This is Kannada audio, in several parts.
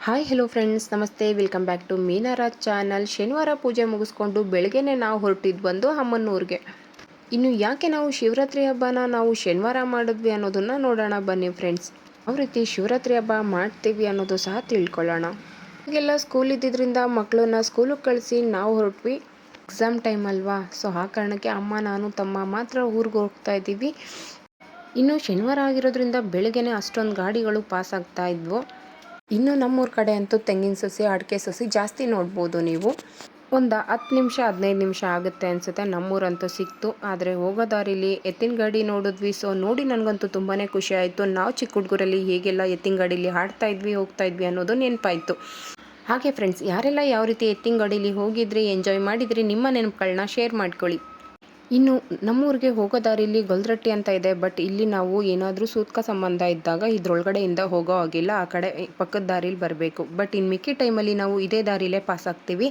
ಹಾಯ್ ಹೆಲೋ ಫ್ರೆಂಡ್ಸ್ ನಮಸ್ತೆ. Welcome back to Meenaraj channel ಶನಿವಾರ ಪೂಜೆ ಮುಗಿಸ್ಕೊಂಡು ಬೆಳಗ್ಗೆನೇ ನಾವು ಹೊರಟಿದ್ದು ಬಂದು ಅಮ್ಮನೂರಿಗೆ. ಇನ್ನು ಯಾಕೆ ನಾವು ಶಿವರಾತ್ರಿ ಹಬ್ಬನ ನಾವು ಶನಿವಾರ ಮಾಡಿದ್ವಿ ಅನ್ನೋದನ್ನು ನೋಡೋಣ ಬನ್ನಿ ಫ್ರೆಂಡ್ಸ್ ಯಾವ ರೀತಿ ಶಿವರಾತ್ರಿ ಹಬ್ಬ ಮಾಡ್ತೀವಿ ಅನ್ನೋದು ಸಹ ತಿಳ್ಕೊಳ್ಳೋಣ. ಈಗೆಲ್ಲ ಸ್ಕೂಲ್ ಇದ್ದಿದ್ದರಿಂದ ಮಕ್ಕಳನ್ನ ಸ್ಕೂಲಿಗೆ ಕಳಿಸಿ ನಾವು ಹೊರಟ್ವಿ. ಎಕ್ಸಾಮ್ ಟೈಮ್ ಅಲ್ವಾ? ಸೊ ಆ ಕಾರಣಕ್ಕೆ ಅಮ್ಮ, ನಾನು, ತಮ್ಮ ಮಾತ್ರ ಊರಿಗೆ ಹೋಗ್ತಾ ಇದ್ದೀವಿ. ಇನ್ನು ಶನಿವಾರ ಆಗಿರೋದ್ರಿಂದ ಬೆಳಗ್ಗೆನೇ ಅಷ್ಟೊಂದು ಗಾಡಿಗಳು ಪಾಸ್ ಆಗ್ತಾ ಇದ್ವು. ಇನ್ನು ನಮ್ಮೂರ ಕಡೆ ಅಂತೂ ತೆಂಗಿನ ಸಸಿ, ಅಡಿಕೆ ಸಸಿ ಜಾಸ್ತಿ ನೋಡ್ಬೋದು ನೀವು. ಒಂದು ಹತ್ತು ನಿಮಿಷ, ಹದಿನೈದು ನಿಮಿಷ ಆಗುತ್ತೆ ಅನಿಸುತ್ತೆ. ನಮ್ಮೂರಂತೂ ಸಿಕ್ತು. ಆದರೆ ಹೋಗೋ ದಾರಿಲಿ ಎತ್ತಿನ ಗಾಡಿ ನೋಡಿದ್ವಿ. ಸೊ ನೋಡಿ ನನಗಂತೂ ತುಂಬಾ ಖುಷಿ ಆಯಿತು. ನಾವು ಚಿಕ್ಕ ಹುಡುಗರಲ್ಲಿ ಹೇಗೆಲ್ಲ ಎತ್ತಿನ ಗಾಡೀಲಿ ಹಾಡ್ತಾ ಇದ್ವಿ, ಹೋಗ್ತಾ ಇದ್ವಿ ಅನ್ನೋದು ನೆನಪಾಯಿತು. ಹಾಗೆ ಫ್ರೆಂಡ್ಸ್ ಯಾರೆಲ್ಲ ಯಾವ ರೀತಿ ಎತ್ತಿನ ಗಾಡೀಲಿ ಹೋಗಿದ್ರಿ ಎಂಜಾಯ್ ಮಾಡಿದ್ರಿ, ನಿಮ್ಮ ನೆನಪುಗಳನ್ನ ಶೇರ್ ಮಾಡ್ಕೊಳ್ಳಿ. ಇನ್ನು ನಮ್ಮೂರಿಗೆ ಹೋಗೋ ದಾರಿಲಿ ಗೊಲ್ರಟ್ಟಿ ಅಂತ ಇದೆ, ಬಟ್ ಇಲ್ಲಿ ನಾವು ಏನಾದರೂ ಸೂತ್ಕ ಸಂಬಂಧ ಇದ್ದಾಗ ಇದ್ರೊಳಗಡೆಯಿಂದ ಹೋಗೋ ಆಗಿಲ್ಲ ಆ ಕಡೆ ಪಕ್ಕದ ದಾರಿಲಿ ಬರಬೇಕು. ಬಟ್ ಇನ್ನು ಮಿಕ್ಕಿ ಟೈಮಲ್ಲಿ ನಾವು ಇದೇ ದಾರಿಲೇ ಪಾಸ್ ಆಗ್ತೀವಿ.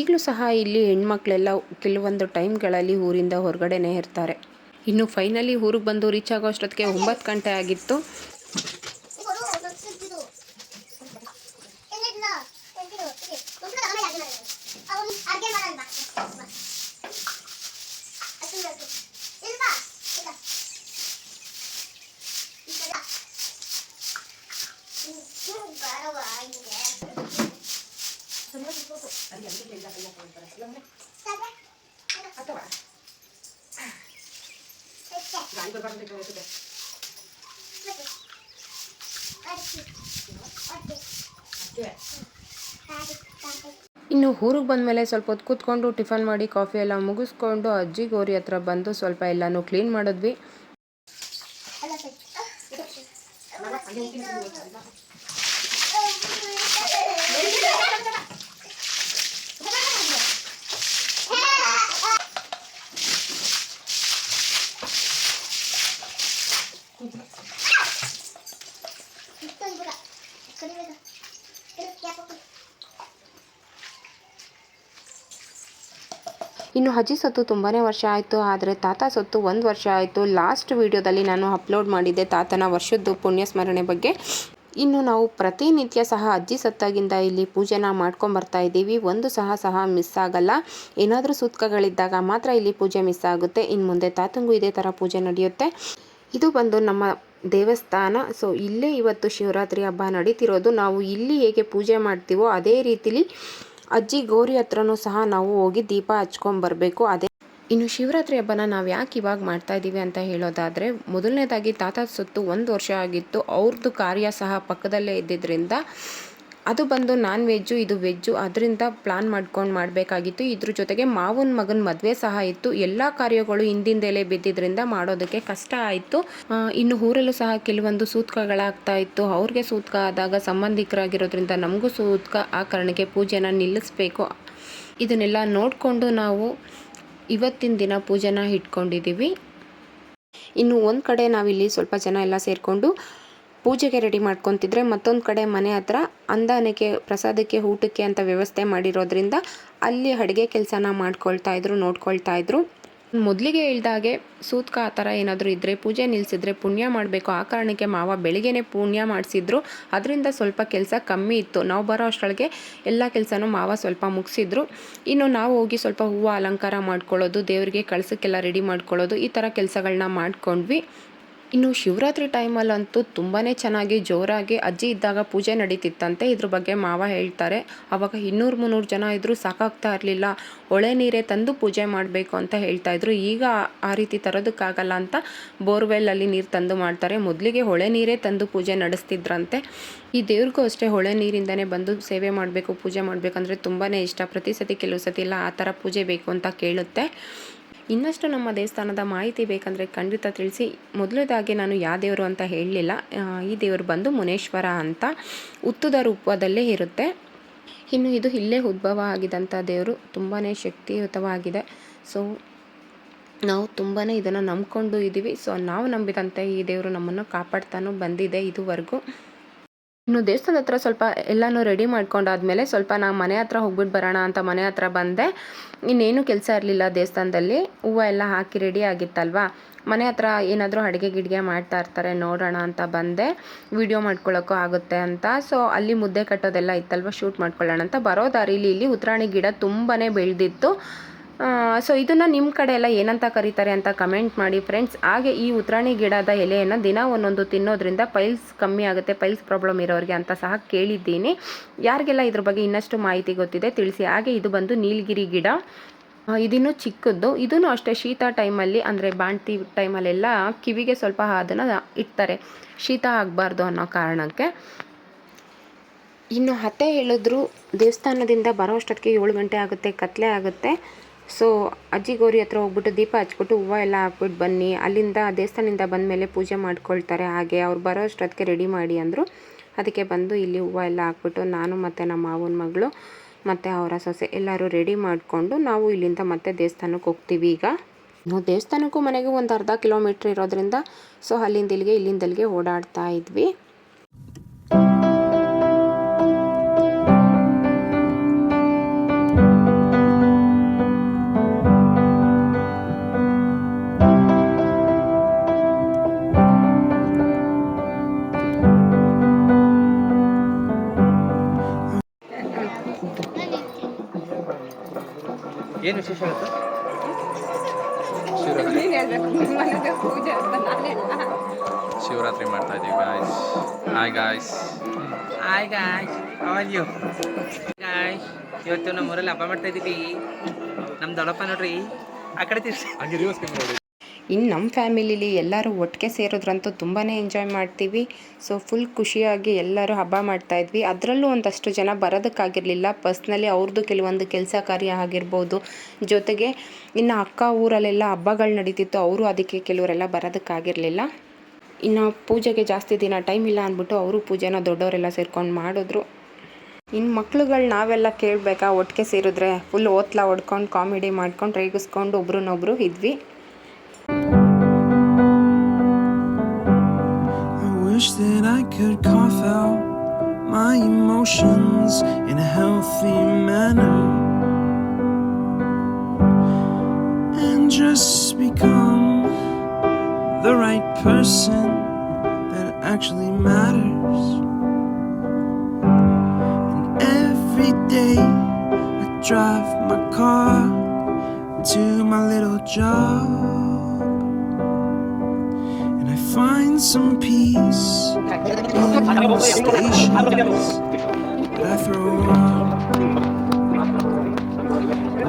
ಈಗಲೂ ಸಹ ಇಲ್ಲಿ ಹೆಣ್ಮಕ್ಳೆಲ್ಲ ಕೆಲವೊಂದು ಟೈಮ್ಗಳಲ್ಲಿ ಊರಿಂದ ಹೊರಗಡೆನೇ ಇರ್ತಾರೆ. ಇನ್ನು ಫೈನಲಿ ಊರಿಗೆ ಬಂದು ರೀಚ್ ಆಗೋ ಅಷ್ಟೊತ್ತಿಗೆ ಒಂಬತ್ತು ಗಂಟೆ ಆಗಿತ್ತು. ಇನ್ನು ಊರಿಗೆ ಬಂದಮೇಲೆ ಸ್ವಲ್ಪ ಹೊತ್ತು ಕೂತ್ಕೊಂಡು ಟಿಫನ್ ಮಾಡಿ ಕಾಫಿ ಎಲ್ಲ ಮುಗಿಸ್ಕೊಂಡು ಅಜ್ಜಿ ಗೋರಿ ಹತ್ರ ಬಂದು ಸ್ವಲ್ಪ ಎಲ್ಲನೂ ಕ್ಲೀನ್ ಮಾಡಿದ್ವಿ. ಇನ್ನು ಅಜ್ಜಿ ಸತ್ತು ತುಂಬಾ ವರ್ಷ ಆಯಿತು, ಆದರೆ ತಾತ ಸತ್ತು ಒಂದು ವರ್ಷ ಆಯಿತು. ಲಾಸ್ಟ್ ವಿಡಿಯೋದಲ್ಲಿ ನಾನು ಅಪ್ಲೋಡ್ ಮಾಡಿದ್ದೆ ತಾತನ ವರ್ಷದ್ದು ಪುಣ್ಯ ಸ್ಮರಣೆ ಬಗ್ಗೆ. ಇನ್ನು ನಾವು ಪ್ರತಿನಿತ್ಯ ಸಹ ಅಜ್ಜಿ ಸತ್ತಾಗಿಂದ ಇಲ್ಲಿ ಪೂಜೆನ ಮಾಡ್ಕೊಂಬರ್ತಾ ಇದ್ದೀವಿ. ಒಂದು ಸಹ ಸಹ ಮಿಸ್ ಆಗಲ್ಲ. ಏನಾದರೂ ಸುತ್ಕಗಳಿದ್ದಾಗ ಮಾತ್ರ ಇಲ್ಲಿ ಪೂಜೆ ಮಿಸ್ ಆಗುತ್ತೆ. ಇನ್ನು ಮುಂದೆ ತಾತಂಗೂ ಇದೇ ಥರ ಪೂಜೆ ನಡೆಯುತ್ತೆ. ಇದು ಬಂದು ನಮ್ಮ ದೇವಸ್ಥಾನ. ಸೊ ಇಲ್ಲೇ ಇವತ್ತು ಶಿವರಾತ್ರಿ ಹಬ್ಬ ನಡೀತಿರೋದು. ನಾವು ಇಲ್ಲಿ ಹೇಗೆ ಪೂಜೆ ಮಾಡ್ತೀವೋ ಅದೇ ರೀತಿಲಿ ಅಜ್ಜಿ ಗೌರಿ ಹತ್ರನೂ ಸಹ ನಾವು ಹೋಗಿ ದೀಪ ಹಚ್ಕೊಂಬರ್ಬೇಕು ಅದೇ ಇನ್ನು ಶಿವರಾತ್ರಿ ಹಬ್ಬನ ನಾವು ಯಾಕೆ ಇವಾಗ ಮಾಡ್ತಾ ಇದ್ದೀವಿ ಅಂತ ಹೇಳೋದಾದರೆ, ಮೊದಲನೇದಾಗಿ ತಾತ ಸುತ್ತು ಒಂದು ವರ್ಷ ಆಗಿತ್ತು. ಅವ್ರದ್ದು ಕಾರ್ಯ ಸಹ ಪಕ್ಕದಲ್ಲೇ ಇದ್ದಿದ್ದರಿಂದ ಅದು ಬಂದು ನಾನ್ ವೆಜ್ಜು ಇದು ವೆಜ್ಜು ಅದರಿಂದ ಪ್ಲಾನ್ ಮಾಡ್ಕೊಂಡು ಮಾಡಬೇಕಾಗಿತ್ತು. ಇದ್ರ ಜೊತೆಗೆ ಮಾವನ ಮಗನ ಮದುವೆ ಸಹ ಇತ್ತು. ಎಲ್ಲ ಕಾರ್ಯಗಳು ಹಿಂದಿಂದಲೇ ಬಿದ್ದಿದ್ದರಿಂದ ಮಾಡೋದಕ್ಕೆ ಕಷ್ಟ ಆಯಿತು. ಇನ್ನು ಊರಲ್ಲೂ ಸಹ ಕೆಲವೊಂದು ಸೂತ್ಕಗಳಾಗ್ತಾ ಇತ್ತು. ಅವ್ರಿಗೆ ಸೂತ್ಕ ಆದಾಗ ಸಂಬಂಧಿಕರಾಗಿರೋದ್ರಿಂದ ನಮಗೂ ಸೂತ್ಕ ಆ ಕಾರಣಕ್ಕೆ ಪೂಜೆನ ನಿಲ್ಲಿಸ್ಬೇಕು. ಇದನ್ನೆಲ್ಲ ನೋಡಿಕೊಂಡು ನಾವು ಇವತ್ತಿನ ದಿನ ಪೂಜೆನ ಇಟ್ಕೊಂಡಿದ್ದೀವಿ. ಇನ್ನು ಒಂದು ಕಡೆ ನಾವಿಲ್ಲಿ ಸ್ವಲ್ಪ ಜನ ಎಲ್ಲ ಸೇರಿಕೊಂಡು ಪೂಜೆಗೆ ರೆಡಿ ಮಾಡ್ಕೊತಿದ್ರೆ ಮತ್ತೊಂದು ಕಡೆ ಮನೆ ಹತ್ರ ಅಂದಾನಕ್ಕೆ ಪ್ರಸಾದಕ್ಕೆ, ಊಟಕ್ಕೆ ಅಂತ ವ್ಯವಸ್ಥೆ ಮಾಡಿರೋದ್ರಿಂದ ಅಲ್ಲಿ ಅಡುಗೆ ಕೆಲಸನ ಮಾಡ್ಕೊಳ್ತಾ ಇದ್ರು, ನೋಡ್ಕೊಳ್ತಾ ಇದ್ರು. ಮೊದಲಿಗೆ ಹೇಳ್ದಾಗೆ ಸೂತ್ಕ ಆ ಥರ ಏನಾದರೂ ಇದ್ದರೆ ಪೂಜೆ ನಿಲ್ಲಿಸಿದ್ರೆ ಪುಣ್ಯ ಮಾಡಬೇಕು. ಆ ಕಾರಣಕ್ಕೆ ಮಾವ ಬೆಳಿಗ್ಗೆನೆ ಪುಣ್ಯ ಮಾಡಿಸಿದ್ರು. ಅದರಿಂದ ಸ್ವಲ್ಪ ಕೆಲಸ ಕಮ್ಮಿ ಇತ್ತು. ನಾವು ಬರೋ ಅಷ್ಟರೊಳಗೆ ಎಲ್ಲ ಕೆಲಸನೂ ಮಾವ ಸ್ವಲ್ಪ ಮುಗಿಸಿದ್ರು. ಇನ್ನು ನಾವು ಹೋಗಿ ಸ್ವಲ್ಪ ಹೂವು ಅಲಂಕಾರ ಮಾಡ್ಕೊಳ್ಳೋದು, ದೇವರಿಗೆ ಕಳಸಕ್ಕೆಲ್ಲ ರೆಡಿ ಮಾಡ್ಕೊಳ್ಳೋದು, ಈ ಥರ ಕೆಲಸಗಳನ್ನ ಮಾಡ್ಕೊಂಡ್ವಿ. ಇನ್ನು ಶಿವರಾತ್ರಿ ಟೈಮಲ್ಲಂತೂ ತುಂಬಾ ಚೆನ್ನಾಗಿ ಜೋರಾಗಿ ಅಜ್ಜಿ ಇದ್ದಾಗ ಪೂಜೆ ನಡೀತಿತ್ತಂತೆ. ಇದ್ರ ಬಗ್ಗೆ ಮಾವ ಹೇಳ್ತಾರೆ. ಅವಾಗ ಇನ್ನೂರು ಮುನ್ನೂರು ಜನ ಇದ್ದರೂ ಸಾಕಾಗ್ತಾ ಇರಲಿಲ್ಲ. ಒಳೆ ನೀರೇ ತಂದು ಪೂಜೆ ಮಾಡಬೇಕು ಅಂತ ಹೇಳ್ತಾ ಇದ್ರು. ಈಗ ಆ ರೀತಿ ತರೋದಕ್ಕಾಗಲ್ಲ ಅಂತ ಬೋರ್ವೆಲ್ಲಲ್ಲಿ ನೀರು ತಂದು ಮಾಡ್ತಾರೆ. ಮೊದಲಿಗೆ ಹೊಳೆ ನೀರೇ ತಂದು ಪೂಜೆ ನಡೆಸ್ತಿದ್ರಂತೆ. ಈ ದೇವ್ರಿಗೂ ಅಷ್ಟೇ ಹೊಳೆ ನೀರಿಂದನೇ ಬಂದು ಸೇವೆ ಮಾಡಬೇಕು, ಪೂಜೆ ಮಾಡಬೇಕಂದ್ರೆ ತುಂಬಾ ಇಷ್ಟ. ಪ್ರತಿ ಸತಿ ಕೆಲವು ಸತಿ ಇಲ್ಲ ಆ ಥರ ಪೂಜೆ ಬೇಕು ಅಂತ ಕೇಳುತ್ತೆ. ಇನ್ನಷ್ಟು ನಮ್ಮ ದೇವಸ್ಥಾನದ ಮಾಹಿತಿ ಬೇಕಂದರೆ ಖಂಡಿತ ತಿಳಿಸಿ. ಮೊದಲದಾಗಿ ನಾನು ಯಾವ ದೇವರು ಅಂತ ಹೇಳಲಿಲ್ಲ. ಈ ದೇವರು ಬಂದು ಮುನೇಶ್ವರ ಅಂತ ಉತ್ತುದ ರೂಪದಲ್ಲೇ ಇರುತ್ತೆ. ಇನ್ನು ಇದು ಇಲ್ಲೇ ಉದ್ಭವ ಆಗಿದಂಥ ದೇವರು ತುಂಬಾ ಶಕ್ತಿಯುತವಾಗಿದೆ. ಸೊ ನಾವು ತುಂಬಾ ಇದನ್ನು ನಂಬ್ಕೊಂಡು ಇದ್ದೀವಿ ಸೊ ನಾವು ನಂಬಿದಂತೆ ಈ ದೇವರು ನಮ್ಮನ್ನು ಕಾಪಾಡ್ತಾನೂ ಬಂದಿದೆ ಇದುವರೆಗೂ. ಇನ್ನು ದೇವಸ್ಥಾನದ ಹತ್ರ ಸ್ವಲ್ಪ ಎಲ್ಲನೂ ರೆಡಿ ಮಾಡ್ಕೊಂಡಾದ್ಮೇಲೆ ಸ್ವಲ್ಪ ನಾವು ಮನೆ ಹತ್ರ ಹೋಗ್ಬಿಟ್ಟು ಬರೋಣ ಅಂತ ಮನೆ ಹತ್ರ ಬಂದೆ. ಇನ್ನೇನು ಕೆಲಸ ಇರಲಿಲ್ಲ ದೇವಸ್ಥಾನದಲ್ಲಿ. ಹೂವು ಎಲ್ಲ ಹಾಕಿ ರೆಡಿ ಆಗಿತ್ತಲ್ವಾ? ಮನೆ ಹತ್ರ ಏನಾದರೂ ಅಡುಗೆ ಗಿಡಿಗೆ ಮಾಡ್ತಾ ಇರ್ತಾರೆ, ನೋಡೋಣ ಅಂತ ಬಂದೆ. ವಿಡಿಯೋ ಮಾಡ್ಕೊಳ್ಳೋಕ್ಕೂ ಆಗುತ್ತೆ ಅಂತ. ಸೊ ಅಲ್ಲಿ ಮುದ್ದೆ ಕಟ್ಟೋದೆಲ್ಲ ಇತ್ತಲ್ವ? ಶೂಟ್ ಮಾಡ್ಕೊಳ್ಳೋಣ ಅಂತ ಬರೋ ದಾರಿಲಿ ಇಲ್ಲಿ ಉತ್ತರಾಣಿ ಗಿಡ ತುಂಬಾ ಬೆಳೆದಿತ್ತು. ಸೊ ಇದನ್ನು ನಿಮ್ಮ ಕಡೆ ಎಲ್ಲ ಏನಂತ ಕರೀತಾರೆ ಅಂತ ಕಮೆಂಟ್ ಮಾಡಿ ಫ್ರೆಂಡ್ಸ್ ಹಾಗೆ ಈ ಉತ್ರಾಣಿ ಗಿಡದ ಎಲೆಯನ್ನು ದಿನ ಒಂದೊಂದು ತಿನ್ನೋದ್ರಿಂದ ಪೈಲ್ಸ್ ಕಮ್ಮಿ ಆಗುತ್ತೆ ಪೈಲ್ಸ್ ಪ್ರಾಬ್ಲಮ್ ಇರೋರಿಗೆ ಅಂತ ಸಹ ಕೇಳಿದ್ದೀನಿ. ಯಾರಿಗೆಲ್ಲ ಇದ್ರ ಬಗ್ಗೆ ಇನ್ನಷ್ಟು ಮಾಹಿತಿ ಗೊತ್ತಿದೆ ತಿಳಿಸಿ. ಹಾಗೆ ಇದು ಬಂದು ನೀಲಗಿರಿ ಗಿಡ. ಇದನ್ನು ಚಿಕ್ಕದ್ದು. ಇದೂ ಅಷ್ಟೇ ಶೀತ ಟೈಮಲ್ಲಿ ಅಂದರೆ ಬಾಣ್ತಿ ಟೈಮಲ್ಲೆಲ್ಲ ಕಿವಿಗೆ ಸ್ವಲ್ಪ ಅದನ್ನು ಇಡ್ತಾರೆ. ಶೀತ ಆಗಬಾರ್ದು ಅನ್ನೋ ಕಾರಣಕ್ಕೆ. ಇನ್ನು ಹತ್ತೆ ಹೇಳಿದ್ರು ದೇವಸ್ಥಾನದಿಂದ ಬರೋ ಅಷ್ಟೊತ್ತಿಗೆ ಏಳು ಗಂಟೆ ಆಗುತ್ತೆ, ಕತ್ಲೆ ಆಗುತ್ತೆ. ಸೊ ಅಜ್ಜಿ ಗೌರಿ ಹತ್ರ ಹೋಗ್ಬಿಟ್ಟು ದೀಪ ಹಚ್ಬಿಟ್ಟು ಹೂವು ಎಲ್ಲ ಹಾಕ್ಬಿಟ್ಟು ಬನ್ನಿ. ಅಲ್ಲಿಂದ, ದೇವಸ್ಥಾನದಿಂದ ಬಂದ ಮೇಲೆ ಪೂಜೆ ಮಾಡ್ಕೊಳ್ತಾರೆ. ಹಾಗೆ ಅವ್ರು ಬರೋ ಅಷ್ಟೊತ್ತಿಗೆ ರೆಡಿ ಮಾಡಿ ಅಂದರು. ಅದಕ್ಕೆ ಬಂದು ಇಲ್ಲಿ ಹೂವು ಎಲ್ಲ ಹಾಕ್ಬಿಟ್ಟು ನಾನು ಮತ್ತು ನಮ್ಮ ಮಾವನ ಮಗಳು ಮತ್ತು ಅವರ ಸೊಸೆ ಎಲ್ಲರೂ ರೆಡಿ ಮಾಡಿಕೊಂಡು ನಾವು ಇಲ್ಲಿಂದ ಮತ್ತೆ ದೇವಸ್ಥಾನಕ್ಕೆ ಹೋಗ್ತೀವಿ ಈಗ. ನಾವು ದೇವಸ್ಥಾನಕ್ಕೂ ಮನೆಗೂ ಒಂದು ಅರ್ಧ ಕಿಲೋಮೀಟ್ರ್ ಇರೋದ್ರಿಂದ ಸೊ ಅಲ್ಲಿಂದ ಇಲ್ಲಿಗೆ ಇಲ್ಲಿಂದಲ್ಲಿಗೆ ಓಡಾಡ್ತಾ ಇದ್ವಿ. ಏನು ವಿಶೇಷ ಇರುತ್ತೆ ಶಿವರಾತ್ರಿ. ಮಾಡ್ತಾ ಇದೀವಿ guys hi guys hi guys are you guys ಇವತ್ತು ನಮ್ಮ ಊರಲ್ಲಿ ಹಬ್ಬ ಮಾಡ್ತಾ ಇದ್ದೀವಿ ನಮ್ಮ ದೊಡ್ಡಪ್ಪ ನೋಡ್ರಿ. ಆ ಕಡೆ ತಿರ್ಸಿ. ಇನ್ನು ನಮ್ಮ ಫ್ಯಾಮಿಲಿಲಿ ಎಲ್ಲರೂ ಒಟ್ಟಿಗೆ ಸೇರೋದ್ರಂತೂ ತುಂಬಾ ಎಂಜಾಯ್ ಮಾಡ್ತೀವಿ. ಸೊ ಫುಲ್ ಖುಷಿಯಾಗಿ ಎಲ್ಲರೂ ಹಬ್ಬ ಮಾಡ್ತಾ ಇದ್ವಿ. ಅದರಲ್ಲೂ ಒಂದಷ್ಟು ಜನ ಬರೋದಕ್ಕಾಗಿರಲಿಲ್ಲ. ಪರ್ಸ್ನಲಿ ಅವ್ರದ್ದು ಕೆಲವೊಂದು ಕೆಲಸ ಕಾರ್ಯ ಆಗಿರ್ಬೋದು. ಜೊತೆಗೆ ಇನ್ನು ಅಕ್ಕ ಊರಲ್ಲೆಲ್ಲ ಹಬ್ಬಗಳು ನಡೀತಿತ್ತು. ಅವರು ಅದಕ್ಕೆ ಕೆಲವರೆಲ್ಲ ಬರೋದಕ್ಕಾಗಿರಲಿಲ್ಲ. ಇನ್ನು ಪೂಜೆಗೆ ಜಾಸ್ತಿ ದಿನ ಟೈಮ್ ಇಲ್ಲ ಅಂದ್ಬಿಟ್ಟು ಅವರು ಪೂಜೆನ ದೊಡ್ಡವರೆಲ್ಲ ಸೇರ್ಕೊಂಡು ಮಾಡಿದ್ರು. ಇನ್ನು ಮಕ್ಳುಗಳು ನಾವೆಲ್ಲ ಕೇಳಬೇಕಾ? ಒಟ್ಟಿಗೆ ಸೇರಿದ್ರೆ ಫುಲ್ ಓತ್ಲ ಹೊಡ್ಕೊಂಡು ಕಾಮಿಡಿ ಮಾಡ್ಕೊಂಡು ರೇಗಿಸ್ಕೊಂಡು ಒಬ್ರನ್ನೊಬ್ರು ಇದ್ವಿ. Could cough out my emotions in a healthy manner and just become the right person that actually matters. And every day I drive my car to my little job. Find some peace in the stations I throw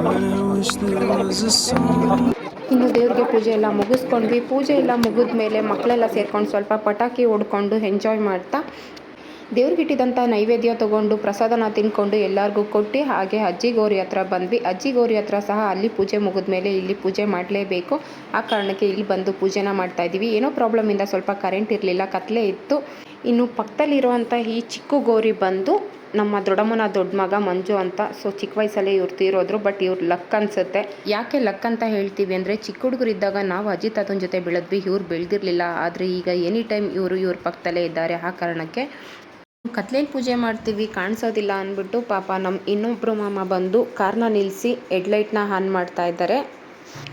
I wish there was a song. ಇನ್ನು ದೇವ್ರಿಗೆ ಪೂಜೆ ಎಲ್ಲ ಮುಗಿಸ್ಕೊಂಡ್ವಿ ಪೂಜೆ ಎಲ್ಲ ಮುಗಿದ ಮೇಲೆ ಮಕ್ಕಳೆಲ್ಲ ಸೇರ್ಕೊಂಡು ಸ್ವಲ್ಪ ಪಟಾಕಿ ಹೊಡ್ಕೊಂಡು ಎಂಜಾಯ್ ಮಾಡ್ತಾ ದೇವ್ರಿಗಿಟ್ಟಿದಂಥ ನೈವೇದ್ಯ ತೊಗೊಂಡು ಪ್ರಸಾದನ ತಿನ್ಕೊಂಡು ಎಲ್ಲರಿಗೂ ಕೊಟ್ಟು ಹಾಗೆ ಅಜ್ಜಿ ಗೌರಿ ಹತ್ರ ಬಂದ್ವಿ. ಅಜ್ಜಿ ಗೌರಿ ಹತ್ರ ಸಹ ಅಲ್ಲಿ ಪೂಜೆ ಮುಗಿದ ಮೇಲೆ ಇಲ್ಲಿ ಪೂಜೆ ಮಾಡಲೇಬೇಕು. ಆ ಕಾರಣಕ್ಕೆ ಇಲ್ಲಿ ಬಂದು ಪೂಜೆನ ಮಾಡ್ತಾ ಇದ್ದೀವಿ. ಏನೋ ಪ್ರಾಬ್ಲಮಿಂದ ಸ್ವಲ್ಪ ಕರೆಂಟ್ ಇರಲಿಲ್ಲ ಕತ್ತಲೆ ಇತ್ತು. ಇನ್ನು ಪಕ್ಕದಲ್ಲಿರುವಂಥ ಈ ಚಿಕ್ಕ ಗೌರಿ ಬಂದು ನಮ್ಮ ದೊಡ್ಡಮ್ಮನ ದೊಡ್ಡ ಮಗ ಮಂಜು ಅಂತ ಸೊ ಚಿಕ್ಕ ವಯಸ್ಸಲ್ಲೇ ಇವ್ರು ತೀರೋದ್ರು ಬಟ್ ಇವ್ರು ಲಕ್ ಅನ್ಸುತ್ತೆ. ಯಾಕೆ ಲಕ್ ಅಂತ ಹೇಳ್ತೀವಿ ಅಂದರೆ, ಚಿಕ್ಕ ಹುಡುಗರಿದ್ದಾಗ ನಾವು ಅಜ್ಜಿ ತಾತನ ಜೊತೆ ಬೆಳೆದ್ವಿ, ಇವ್ರು ಬೆಳೆದಿರಲಿಲ್ಲ. ಆದರೆ ಈಗ ಎನಿ ಟೈಮ್ ಇವರು ಇವ್ರ ಪಕ್ಕದಲ್ಲೇ ಇದ್ದಾರೆ. ಆ ಕಾರಣಕ್ಕೆ ಕತ್ಲೇಲಿ ಪೂಜೆ ಮಾಡ್ತೀವಿ, ಕಾಣಿಸೋದಿಲ್ಲ ಅಂದ್ಬಿಟ್ಟು ಪಾಪ ನಮ್ಮ ಇನ್ನೊಬ್ಬರು ಮಾಮ ಬಂದು ಕಾರ್ನ ನಿಲ್ಲಿಸಿ ಹೆಡ್ಲೈಟ್ನ ಆನ್ ಮಾಡ್ತಾ ಇದ್ದಾರೆ.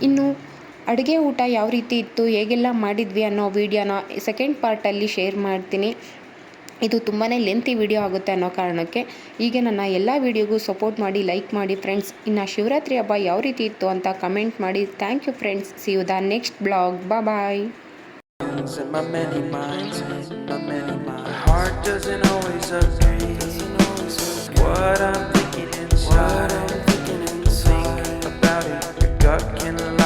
ಇನ್ನು ಅಡುಗೆ ಊಟ ಯಾವ ರೀತಿ ಇತ್ತು, ಹೇಗೆಲ್ಲ ಮಾಡಿದ್ವಿ ಅನ್ನೋ ವೀಡಿಯೋನ ಸೆಕೆಂಡ್ ಪಾರ್ಟಲ್ಲಿ ಶೇರ್ ಮಾಡ್ತೀನಿ. ಇದು ತುಂಬಾ ಲೆಂತಿ ವಿಡಿಯೋ ಆಗುತ್ತೆ ಅನ್ನೋ ಕಾರಣಕ್ಕೆ ಹೀಗೆ ನನ್ನ ಎಲ್ಲ ವಿಡಿಯೋಗೂ ಸಪೋರ್ಟ್ ಮಾಡಿ, ಲೈಕ್ ಮಾಡಿ ಫ್ರೆಂಡ್ಸ್ ಇನ್ನು ಶಿವರಾತ್ರಿ ಹಬ್ಬ ಯಾವ ರೀತಿ ಇತ್ತು ಅಂತ ಕಮೆಂಟ್ ಮಾಡಿ. Thank you friends see you the next blog bye What I'm thinking inside, what I'm thinking inside. Think about it, your gut can lie.